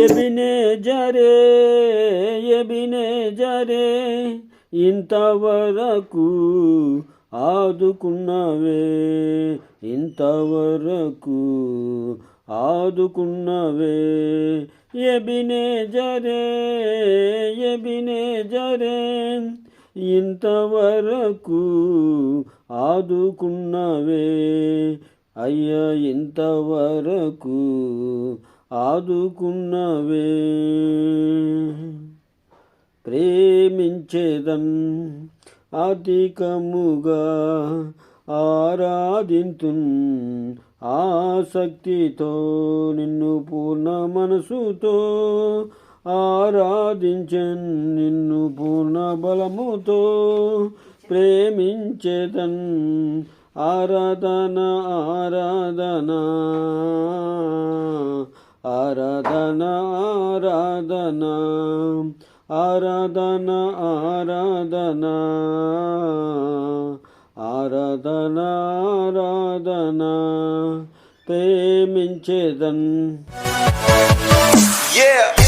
ఎబినే జరే ఎబినే జరే ఇంతవరకు ఆదుకున్నవే ఇంతవరకు ఆదుకున్నవే. ఎబినే జరే ఎబినే జరే ఇంతవరకు ఆదుకున్నవే. అయ్యా ఇంతవరకు ఆదుకున్నవే. ప్రేమించేదన్ అధికముగా ఆరాధింతున్ ఆసక్తితో నిన్ను పూర్ణ మనసుతో ఆరాధించన్ నిన్ను పూర్ణ బలముతో ప్రేమించేదన్. ఆరాధన ఆరాధన. ఆరాధన ఆరాధన ఆరాధన ఆరాధన ఆరాధన ప్రేమించేదన్ Yeah.